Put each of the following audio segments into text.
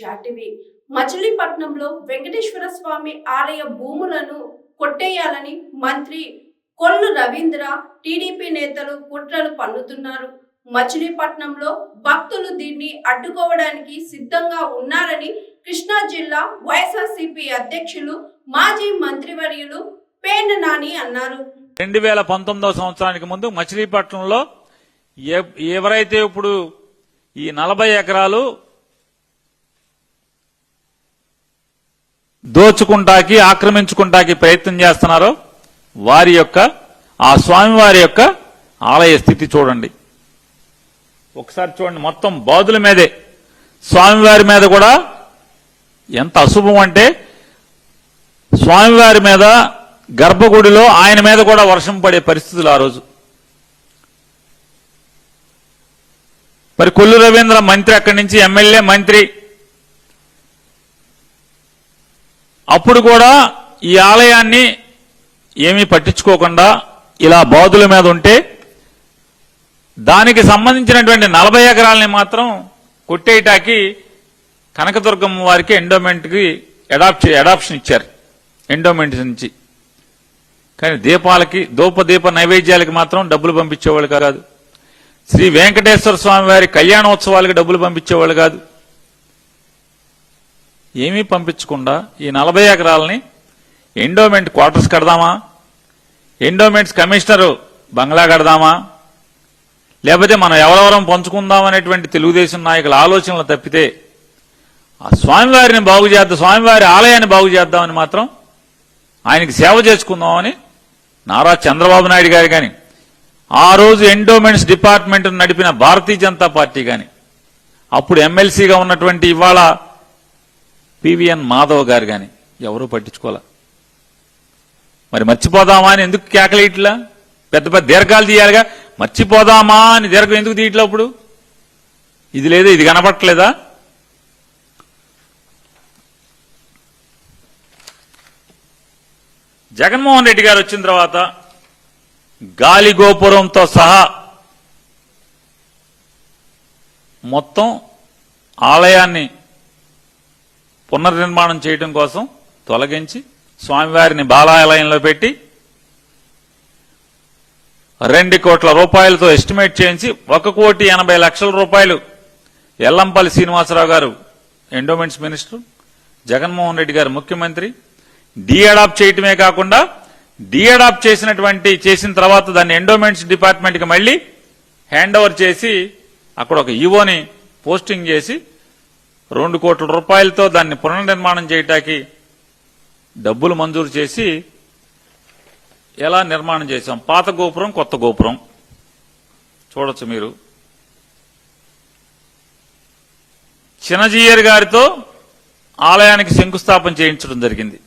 జాటివి మచిలీపట్నంలో వెంకటేశ్వర స్వామి ఆలయ భూములను కొట్టేయాలని మంత్రి కొల్లు రవీంద్ర టీడీపీ నేతలు కుట్రలు పన్నుతున్నారు. మచిలీపట్నంలో భక్తులు దీన్ని అడ్డుకోవడానికి సిద్ధంగా ఉన్నారని కృష్ణా జిల్లా వైఎస్ఆర్సీపీ అధ్యక్షులు మాజీ మంత్రివర్యులు పేర్న నాని అన్నారు. రెండు వేల పంతొమ్మిదవ సంవత్సరానికి ముందు మచిలీపట్నంలో ఎవరైతే ఇప్పుడు ఈ నలభై ఎకరాలు దోచుకుంటాకి ఆక్రమించుకుంటాకి ప్రయత్నం చేస్తున్నారో వారి యొక్క ఆ స్వామివారి యొక్క ఆలయ స్థితి చూడండి. ఒకసారి చూడండి మొత్తం బాదుల మీదే. స్వామివారి మీద కూడా ఎంత అశుభం అంటే స్వామివారి మీద గర్భగుడిలో ఆయన మీద కూడా వర్షం పడే పరిస్థితులు ఆ రోజు. మరి కొల్లు రవీంద్ర మంత్రి అక్కడి నుంచి ఎమ్మెల్యే మంత్రి అప్పుడు కూడా ఈ ఆలయాన్ని ఏమీ పట్టించుకోకుండా ఇలా బాదుల మీద ఉంటే దానికి సంబంధించినటువంటి నలభై ఎకరాలని మాత్రం కొట్టేయటాకి కనకదుర్గమ్మ వారికి ఎండోమెంట్కి అడాప్ట్ అడాప్షన్ ఇచ్చారు. ఎండోమెంట్ నుంచి. కానీ దీపాలకి దూప దీప నైవేద్యాలకి మాత్రం డబ్బులు పంపించేవాళ్ళు కాదు. శ్రీ వెంకటేశ్వర స్వామి వారి కళ్యాణోత్సవాలకి డబ్బులు పంపించేవాళ్ళు కాదు. ఏమీ పంపించకుండా ఈ నలభై ఎకరాలని ఎండోమెంట్ క్వార్టర్స్ కడదామా? ఎండోమెంట్స్ కమిషనరు బంగ్లా కడదామా? లేకపోతే మనం ఎవరెవరం పంచుకుందాం అనేటువంటి తెలుగుదేశం నాయకుల ఆలోచనలు తప్పితే ఆ స్వామివారిని బాగు చేద్దాం స్వామివారి ఆలయాన్ని బాగు చేద్దామని మాత్రం ఆయనకి సేవ చేసుకుందామని నారా చంద్రబాబు నాయుడు గారు కానీ ఆ రోజు ఎండోమెంట్స్ డిపార్ట్మెంట్ నడిపిన భారతీయ జనతా పార్టీ కానీ అప్పుడు ఎమ్మెల్సీగా ఉన్నటువంటి ఇవాళ పివిఎన్ మాధవ్ గారు కానీ ఎవరూ పట్టించుకోలే మరి మర్చిపోదామా అని ఎందుకు కేకలేయట్లా పెద్ద పెద్ద దీర్ఘాలు తీయాలిగా. మర్చిపోదామా అని దీర్ఘం ఎందుకు తీయట్లా అప్పుడు ఇది లేదా? ఇది కనపట్లేదా జగన్మోహన్ రెడ్డి గారు వచ్చిన తర్వాత గాలి గోపురంతో సహా మొత్తం ఆలయాన్ని పునర్నిర్మాణం చేయడం కోసం తొలగించి స్వామివారిని బాలాలయంలో పెట్టి రెండు కోట్ల రూపాయలతో ఎస్టిమేట్ చేయించి ఒక కోటి ఎనభై లక్షల రూపాయలు ఎల్లంపల్లి శ్రీనివాసరావు గారు ఎండోమెంట్స్ మినిస్టర్ జగన్మోహన్ రెడ్డి గారు ముఖ్యమంత్రి డీఅడాప్ట్ చేయటమే కాకుండా డీఅడాప్ట్ చేసినటువంటి చేసిన తర్వాత దాన్ని ఎండోమెంట్స్ డిపార్ట్మెంట్కి మళ్ళీ హ్యాండ్ ఓవర్ చేసి అక్కడ ఒక ఈవోని పోస్టింగ్ చేసి రెండు కోట్ల రూపాయలతో దాన్ని పునర్నిర్మాణం చేయటానికి డబ్బులు మంజూరు చేసి ఎలా నిర్మాణం చేశాం? పాత గోపురం కొత్త గోపురం. చూడొచ్చు మీరు. చిన్నజీయర్ గారితో ఆలయానికి శంకుస్థాపన చేయించడం జరిగింది.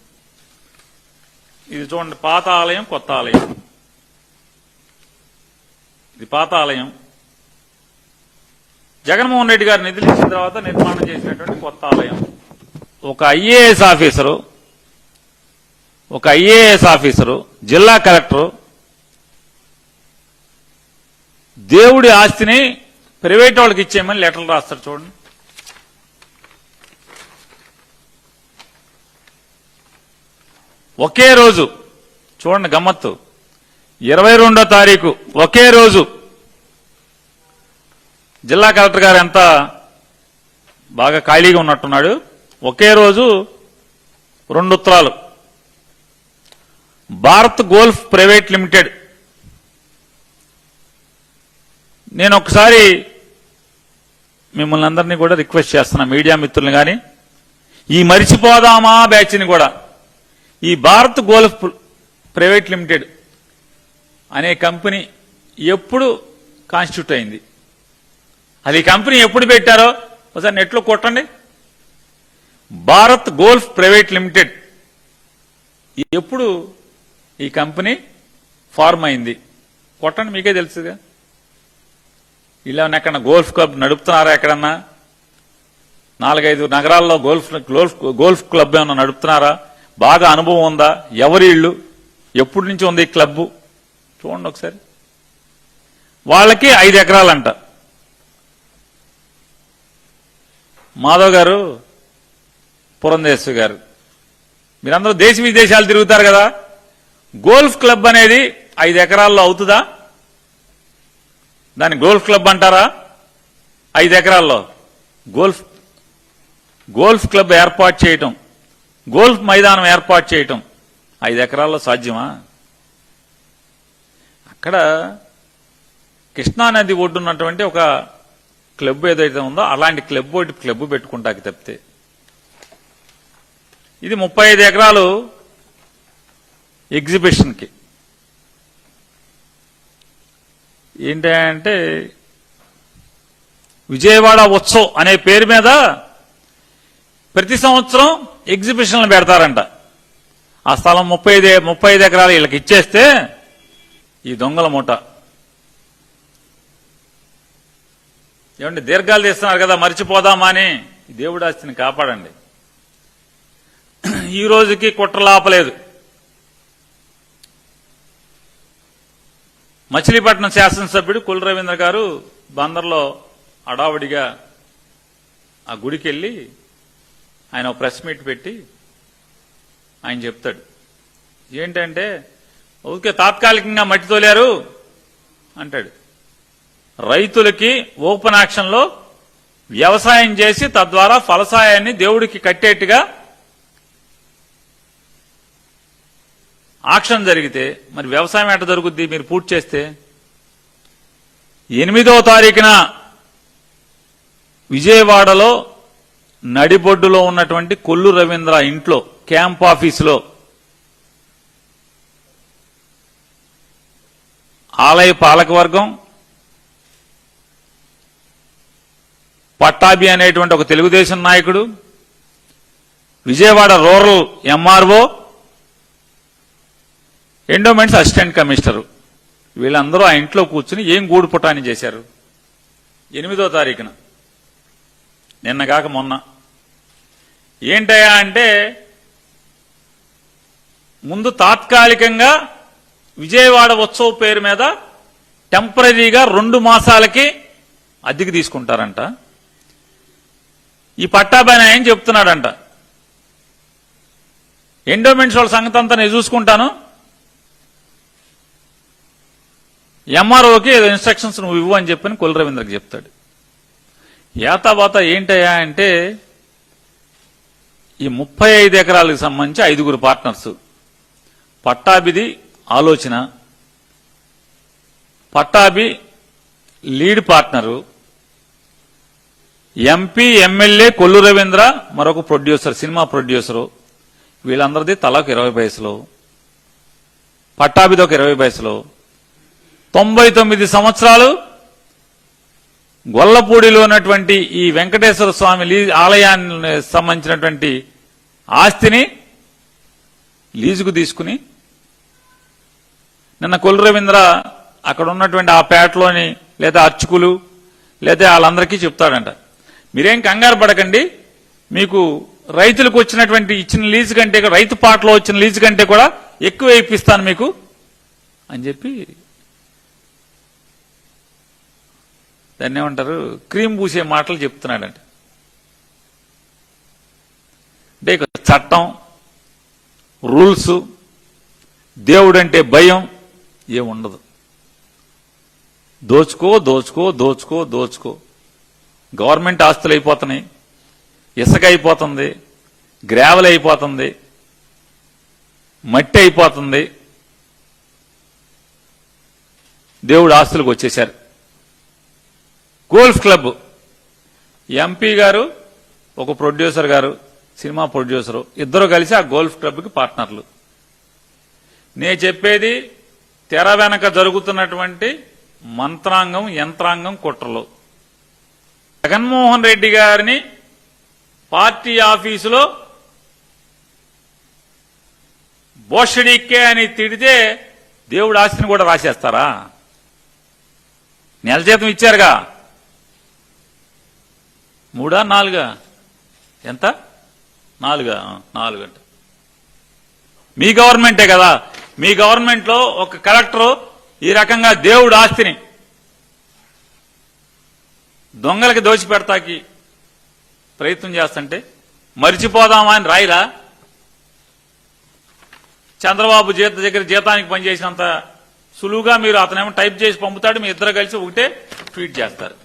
ఇది చూడండి పాత ఆలయం కొత్త ఆలయం. ఇది పాత ఆలయం. జగన్మోహన్ రెడ్డి గారు నిధులు ఇచ్చిన తర్వాత నిర్మాణం చేసినటువంటి కొత్త ఆలయం. ఒక ఐఏఎస్ ఆఫీసరు ఒక ఐఏఎస్ ఆఫీసరు జిల్లా కలెక్టరు దేవుడి ఆస్తిని ప్రైవేట్ వాళ్ళకి ఇచ్చేయమని లెటర్లు రాస్తారు చూడండి. ఒకే రోజు చూడండి గమ్మత్తు ఇరవై రెండో తారీఖు ఒకే రోజు జిల్లా కలెక్టర్ గారు ఎంత బాగా ఖాళీగా ఉన్నట్టున్నాడు. ఒకే రోజు రెండు ఉత్తరాలు. Bharat golf private limited. నేను ఒకసారి మిమ్మల్ని అందరినీ కూడా రిక్వెస్ట్ చేస్తున్నా మీడియా మిత్రుల్ని కానీ ఈ మరిచిపోదామా బ్యాచ్ని కూడా. ఈ భారత్ గోల్ఫ్ ప్రైవేట్ లిమిటెడ్ అనే కంపెనీ ఎప్పుడు కాన్స్టిట్యూట్ అయింది? అది ఈ కంపెనీ ఎప్పుడు పెట్టారో? ఒకసారి నెట్లో కొట్టండి. Bharat golf private limited. ఎప్పుడు ఈ కంపెనీ ఫార్మ్ అయింది? కొట్టండి మీకే తెలుసుగా. ఇలా ఎక్కడ గోల్ఫ్ క్లబ్ నడుపుతున్నారా ఎక్కడన్నా? నాలుగైదు నగరాల్లో గోల్ఫ్ గోల్ఫ్ గోల్ఫ్ క్లబ్ ఏమన్నా నడుపుతున్నారా? బాగా అనుభవం ఉందా? ఎవరి ఇళ్ళు? ఎప్పటి నుంచి ఉంది ఈ క్లబ్ చూడండి ఒకసారి. వాళ్ళకి ఐదు ఎకరాలంట. మాధవ్ గారు పురంధేశ్వరి గారు. మీరందరూ దేశ విదేశాలు తిరుగుతారు కదా? గోల్ఫ్ క్లబ్ అనేది ఐదు ఎకరాల్లో అవుతుందా? దాన్ని గోల్ఫ్ క్లబ్ అంటారా? ఐదు ఎకరాల్లో. గోల్ఫ్ గోల్ఫ్ క్లబ్ ఏర్పాటు చేయటం. గోల్ఫ్ మైదానం ఏర్పాటు చేయటం. ఐదు ఎకరాల్లో సాధ్యమా? అక్కడ కృష్ణానది ఒడ్డున్నటువంటి ఒక క్లబ్ ఏదైతే ఉందో అలాంటి క్లబ్ ఒకటి క్లబ్ పెట్టుకుంటాకి తప్పితే. ఇది ముప్పై ఐదు ఎకరాలు ఎగ్జిబిషన్కి. ఏంటంటే విజయవాడ ఉత్సవ్ అనే పేరు మీద ప్రతి సంవత్సరం ఎగ్జిబిషన్లు పెడతారంట. ఆ స్థలం ముప్పై ఐదు ముప్పై ఐదు ఎకరాలు వీళ్ళకి ఇచ్చేస్తే ఈ దొంగల మూట ఏమండి దీర్ఘాలు తీస్తున్నారు కదా మర్చిపోదామా అని? దేవుడు ఆస్తిని కాపాడండి. ఈ రోజుకి కుట్రలాపలేదు మచిలీపట్నం శాసనసభ్యుడు కుల రవీంద్ర గారు బందర్లో అడావుడిగా ఆ గుడికి వెళ్ళి ఆయన ఒక ప్రెస్ మీట్ పెట్టి ఆయన చెప్తాడు. ఏంటంటే ఓకే తాత్కాలికంగా మట్టి తోలారు? అంటాడు. రైతులకి ఓపెన్ యాక్షన్లో వ్యవసాయం చేసి తద్వారా ఫలసాయాన్ని దేవుడికి కట్టేట్టుగా ఆక్షన్ జరిగితే మరి వ్యవసాయం ఎట జరుగుద్ది? మీరు పూర్తి చేస్తే. ఎనిమిదో తారీఖున విజయవాడలో నడిబొడ్డులో ఉన్నటువంటి కొల్లు రవీంద్ర ఇంట్లో క్యాంప్ ఆఫీసులో ఆలయ పాలకవర్గం పట్టాభి అనేటువంటి ఒక తెలుగుదేశం నాయకుడు Vijayawada rural MRO endowments assistant commissioner. వీళ్ళందరూ ఆ ఇంట్లో కూర్చుని ఏం గూడు పుటాని చేశారు? ఎనిమిదో తారీఖున. నిన్న కాక మొన్న. ఏంటయ్యా అంటే ముందు తాత్కాలికంగా విజయవాడ ఉత్సవ పేరు మీద టెంపరీగా రెండు మాసాలకి అద్దెకి తీసుకుంటారంట. ఈ పట్టాబాయన ఏం చెప్తున్నాడంట. ఎండోమెంట్స్ వాళ్ళ సంగతి అంతా నేను చూసుకుంటాను. ఎంఆర్ఓకి ఏదో ఇన్స్ట్రక్షన్స్ నువ్వు ఇవ్వు అని చెప్పని కుల రవీంద్రకి చెప్తాడు. యాతాబాత ఏంటయ్యా అంటే ఈ ముప్పై ఐదు ఎకరాలకు సంబంధించి ఐదుగురు పార్ట్నర్స్. పట్టాభిది ఆలోచన Pattabhi lead partner MP MLA Kollu Ravindra మరొక ప్రొడ్యూసర్ సినిమా ప్రొడ్యూసరు. వీళ్ళందరిది తలకు ఇరవై పైసలు పట్టాభిదొక ఒక ఇరవై పైసలు తొంభై తొమ్మిది సంవత్సరాలు గొల్లపూడిలో ఉన్నటువంటి ఈ వెంకటేశ్వర స్వామి లీ ఆలయాన్ని సంబంధించినటువంటి ఆస్తిని లీజుకు తీసుకుని నిన్న కొల్లు రవీంద్ర అక్కడ ఉన్నటువంటి ఆ పేటలోని లేదా అర్చకులు లేదా వాళ్ళందరికీ చెప్తాడంట. మీరేం కంగారు పడకండి. మీకు రైతులకు వచ్చినటువంటి ఇచ్చిన లీజు కంటే కూడా- రైతు పాటలో వచ్చిన లీజు కంటే కూడా ఎక్కువ ఇప్పిస్తాను మీకు అని చెప్పి దాన్ని ఏమంటారు? క్రీమ్ పూసే మాటలు చెప్తున్నాడంట. అంటే చట్టం రూల్స్ దేవుడంటే భయం ఏముండదు. దోచుకో దోచుకో దోచుకో దోచుకో. గవర్నమెంట్ ఆస్తులు అయిపోతున్నాయి ఇసుక అయిపోతుంది గ్రావెల్ అయిపోతుంది మట్టి అయిపోతుంది దేవుడు ఆస్తులకు వచ్చేశారు. Golf club. ఎంపీ గారు ఒక ప్రొడ్యూసర్ గారు సినిమా ప్రొడ్యూసరు ఇద్దరు కలిసి ఆ గోల్ఫ్ క్లబ్కి పార్ట్నర్లు. నేను చెప్పేది తెర వెనక జరుగుతున్నటువంటి మంత్రాంగం యంత్రాంగం కుట్రలు. జగన్మోహన్ రెడ్డి గారిని పార్టీ ఆఫీసులో బోషడిక్కే అని తిడితే దేవుడు ఆస్తిని కూడా రాసేస్తారా? నెల జీతం ఇచ్చారుగా. మూడా నాలుగా? ఎంత? నాలుగా నాలుగు మీ గవర్నమెంటే కదా. మీ గవర్నమెంట్లో ఒక కలెక్టర్ ఈ రకంగా దేవుడు ఆస్తిని దొంగలకి దోచి పెడతాకి ప్రయత్నం చేస్తుంటే మరిచిపోదామా అని రాయిరా? చంద్రబాబు జీత దగ్గర జీతానికి పనిచేసినంత సులువుగా మీరు అతనేమో టైప్ చేసి పంపుతాడు మీ ఇద్దరు కలిసి ఒకటే ట్వీట్ చేస్తారు.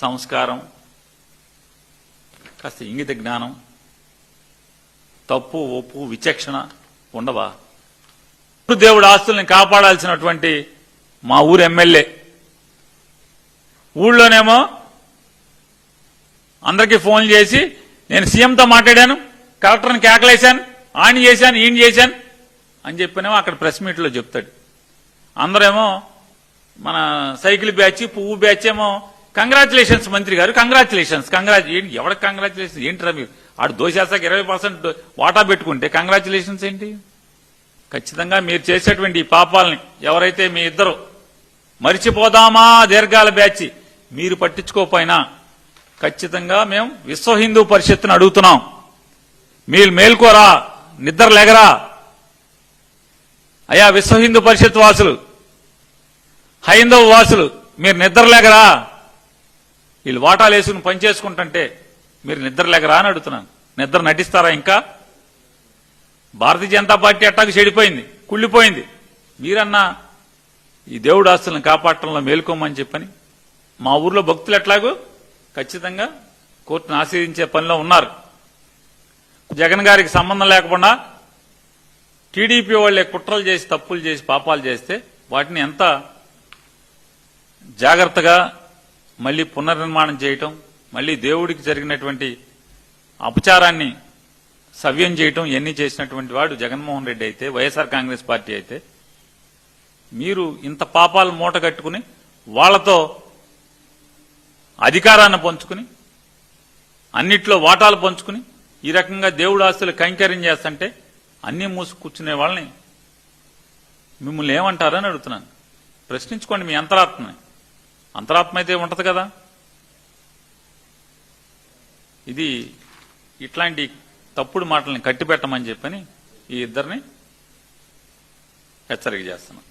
సంస్కారం కాస్త ఇంగిత జ్ఞానం తప్పు ఒప్పు విచక్షణ ఉండవా? దేవుడు ఆస్తుల్ని కాపాడాల్సినటువంటి మా ఊరు ఎమ్మెల్యే ఊళ్ళోనేమో అందరికీ ఫోన్ చేసి నేను సీఎంతో మాట్లాడాను కలెక్టర్ని కేకలేశాను ఆయన చేశాను ఈయన చేశాను అని చెప్పినేమో అక్కడ ప్రెస్ మీట్లో చెప్తాడు. అందరేమో మన సైకిల్ బ్యాచ్ పువ్వు బ్యాచ్ ఏమో కంగ్రాచులేషన్స్ మంత్రి గారు కంగ్రాచులేషన్స్ కంగ్రాచు ఏంటి ఎవరికి కంగ్రాచులేషన్స్ ఏంటిరా మీరు? ఆడు దోశాసాకి ఇరవై పర్సెంట్ వాటా పెట్టుకుంటే కంగ్రాచులేషన్స్ ఏంటి? ఖచ్చితంగా మీరు చేసేటువంటి ఈ పాపాలని ఎవరైతే మీ ఇద్దరు మరిచిపోదామా దీర్ఘాల బ్యాచ్ మీరు పట్టించుకోకపోయినా ఖచ్చితంగా మేము విశ్వ హిందూ పరిషత్తును అడుగుతున్నాం. మీరు మేల్కోరా నిద్ర లేగరా? అయ్యా విశ్వ హిందూ పరిషత్ వాసులు హైందవ వాసులు మీరు నిద్ర లేగరా? వీళ్ళు వాటాలు వేసుకుని పనిచేసుకుంటుంటే మీరు నిద్ర లేగరా అని అడుగుతున్నాను. నిద్ర నటిస్తారా ఇంకా? భారతీయ జనతా పార్టీ అట్టాకు చెడిపోయింది కుళ్ళిపోయింది. మీరన్నా ఈ దేవుడు ఆస్తులను కాపాడటంలో మేల్కోమని చెప్పని మా ఊర్లో భక్తులు ఎట్లాగూ? ఖచ్చితంగా కోర్టును ఆశ్రయించే పనిలో ఉన్నారు. జగన్ గారికి సంబంధం లేకుండా టీడీపీ వాళ్ళే కుట్రలు చేసి తప్పులు చేసి పాపాలు చేస్తే వాటిని ఎంత జాగ్రత్తగా మళ్ళీ పునర్నిర్మాణం చేయటం మళ్ళీ దేవుడికి జరిగినటువంటి అపచారాన్ని సవ్యం చేయటం ఇవన్నీ చేసినటువంటి వాడు జగన్మోహన్ రెడ్డి అయితే వైఎస్ఆర్ కాంగ్రెస్ పార్టీ అయితే మీరు ఇంత పాపాలు మూట కట్టుకుని వాళ్ళతో అధికారాన్ని పంచుకుని అన్నిట్లో వాటాలు పంచుకుని ఈ రకంగా దేవుడు ఆస్తులు కైంకర్యం చేస్తుంటే అన్నీ మూసి కూర్చునే వాళ్ళని మిమ్మల్ని ఏమంటారని అడుగుతున్నాను. ప్రశ్నించుకోండి మీ అంతరాత్మని. అంతరాత్మ అయితే ఉంటుంది కదా. ఇది ఇట్లాంటి తప్పుడు మాటల్ని కట్టిపెట్టమని చెప్పని ఈ ఇద్దరిని హెచ్చరిక చేస్తున్నాను.